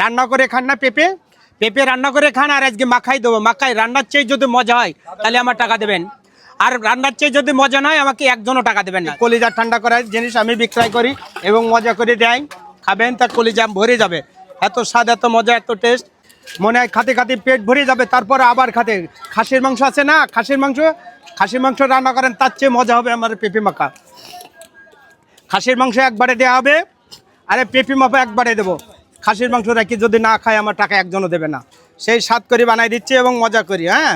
রান্না করে খান না পেঁপে? পেঁপে রান্না করে খান আর আজকে মাখাই দেবো। মাখাই, রান্নার চেয়ে যদি মজা হয়, তাহলে আমার টাকা দেবেন। আর রান্নার চেয়ে যদি মজা নয় আমাকে একজনও টাকা দেবেন না। কলিজা ঠান্ডা করার জিনিস আমি বিক্রয় করি এবং মজা করে দেয়। খাবেন, তা কলিজা ভরে যাবে। এত স্বাদ, এত মজা, এত টেস্ট মনে হয় খাতে খাতে পেট ভরে যাবে, তারপরে আবার খাতে। খাসির মাংস আছে না? খাসির মাংস? খাসির মাংস রান্না করেন, তার চেয়ে মজা হবে আমার পেঁপে মাখা। খাসির মাংস একবারে দেওয়া হবে। আরে পেঁপে মাপা একবারে দেবো। খাসির মাংস রাখি যদি না খায়, আমার টাকা একজনও দেবে না। সেই স্বাদ করে বানাই দিচ্ছি এবং মজা করি হ্যাঁ?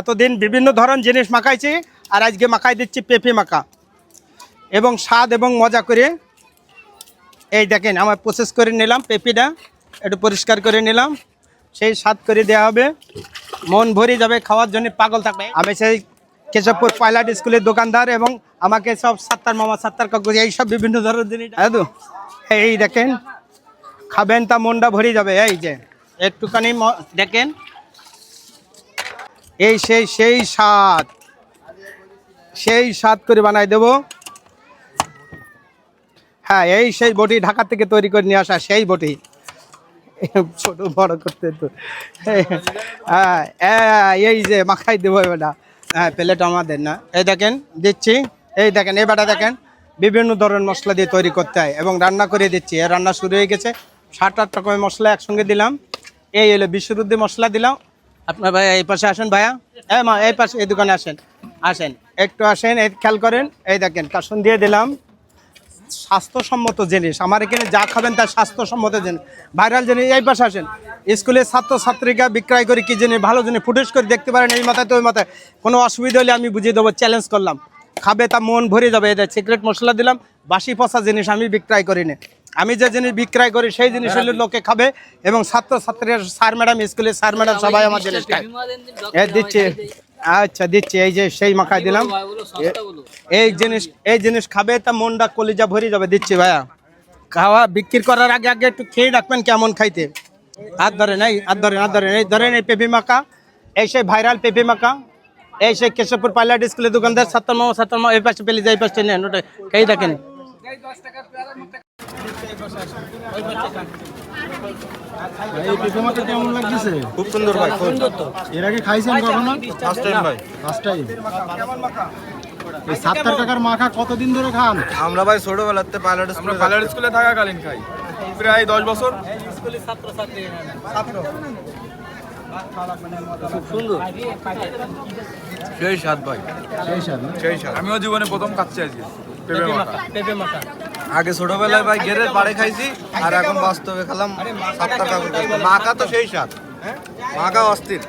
এতদিন বিভিন্ন ধরন জিনিস মাখাইছি, আর আজকে মাখাই দিচ্ছি পেঁপে মাখা। এবং স্বাদ এবং মজা করে, এই দেখেন, আমার প্রসেস করে নিলাম পেঁপিটা, একটু পরিষ্কার করে নিলাম। সেই স্বাদ করে দেওয়া হবে। মন ভরে যাবে, খাওয়ার জন্য পাগল থাকবে। আমি সেই কেশবপুর পাইলট স্কুলের দোকানদার এবং আমাকে সব সাত্তার মামা, সাত্তার কাকু এইসব বিভিন্ন ধরনের জিনিস। দাদু এই দেখেন খাবেন তা মনটা ভরে যাবে এই যে। একটুখানি দেখেন। এই সেই সেই স্বাদ। সেই স্বাদ করে বানাই দেবো। হ্যাঁ এই সেই বটি ঢাকা থেকে তৈরি করে নিয়ে আসা সেই বটি। ছোট বড় করতে তো। হ্যাঁ হ্যাঁ, এই যে মাখাই দেবো এবারটা হ্যাঁ প্লেট আমাদের না। এই দেখেন দিচ্ছি। এই দেখেন এবারটা দেখেন। বিভিন্ন ধরনের মশলা দিয়ে তৈরি করতে হয় এবং রান্না করে দিচ্ছি। এর রান্না শুরু হয়ে গেছে। ষাট আট রকমের মশলা একসঙ্গে দিলাম। এই এলো বিশ্বরুদ্ধি মশলা দিলাম। আপনার ভাইয়া এই পাশে আসেন ভাইয়া। হ্যাঁ মা, এই পাশে, এই দোকানে আসেন। আসেন। একটু আসেন, এই খেয়াল করেন। এই দেখেন কাসন দিয়ে দিলাম। স্বাস্থ্যসম্মত জিনিস। আমার এখানে যা খাবেন তার স্বাস্থ্যসম্মত জিনিস। ভাইরাল জিনিস, এই পাশে আসেন। স্কুলের ছাত্র ছাত্রীরা বিক্রয় করে কি জিনিস, ভালো জিনিস, ফুটেজ করে, দেখতে পারেন এই মাথায়, তো ওই মাথায়। কোনো অসুবিধা হলে আমি বুঝিয়ে দেবো চ্যালেঞ্জ করলাম। খাবে তা মন ভরে যাবে। এদের সিক্রেট মশলা দিলাম বাসি পচা জিনিস আমি বিক্রয় করি না আমি যে জিনিস বিক্রয় করি সেই জিনিস হলে লোকে খাবে এবং ছাত্র ছাত্রীরা স্যার ম্যাডাম স্কুলের স্যার ম্যাডাম সবাই আমার জিনিস খায়। দিচ্ছি। আচ্ছা দিচ্ছি। এই যে সেই মাখায় দিলাম। এই জিনিস এই জিনিস খাবে তা মনটা কলিজা ভরে যাবে। দিচ্ছি ভাইয়া। খাওয়া বিক্রি করার আগে আগে একটু খেয়ে রাখবেন কেমন খাইতে। হাত ধরেন এই হাত ধরেন হাত ধরেন। এই ধরেন এই পেঁপে মাখা এই সেই ভাইরাল পেঁপে মাখা। এই সেই কেশবপুর পাইলট স্কুলের দোকানদার সাত্তর মামা সাত্তর মামা এই পাশে পেলে যায় এই পাশে নেন ওটা দেখেন? কেমন লাগতেছে খুব সুন্দর ভাই এর আগে খাইছেন কখনো? ফার্স্ট টাইম ভাই। ফার্স্ট টাইম এই সাত্তার মাখা কতদিন ধরে খান? আমরা ভাই ছোটবেলাতে পাইলট স্কুলে পাইলট স্কুলে থাকাকালীন খাই। প্রায় দশ বছর। সেই স্বাদ ভাই। সেই স্বাদ সেই স্বাদ। আমিও জীবনে প্রথম খাচ্ছি আজকে। পেঁপে মাখা। পেঁপে মাখা। আগে ছোটবেলায় ভাই গেরের পাড়ে খাইছি আর এখন বাস্তবে খেলাম সাত টাকা মাখা তো সেই স্বাদ। মাখা অস্থির।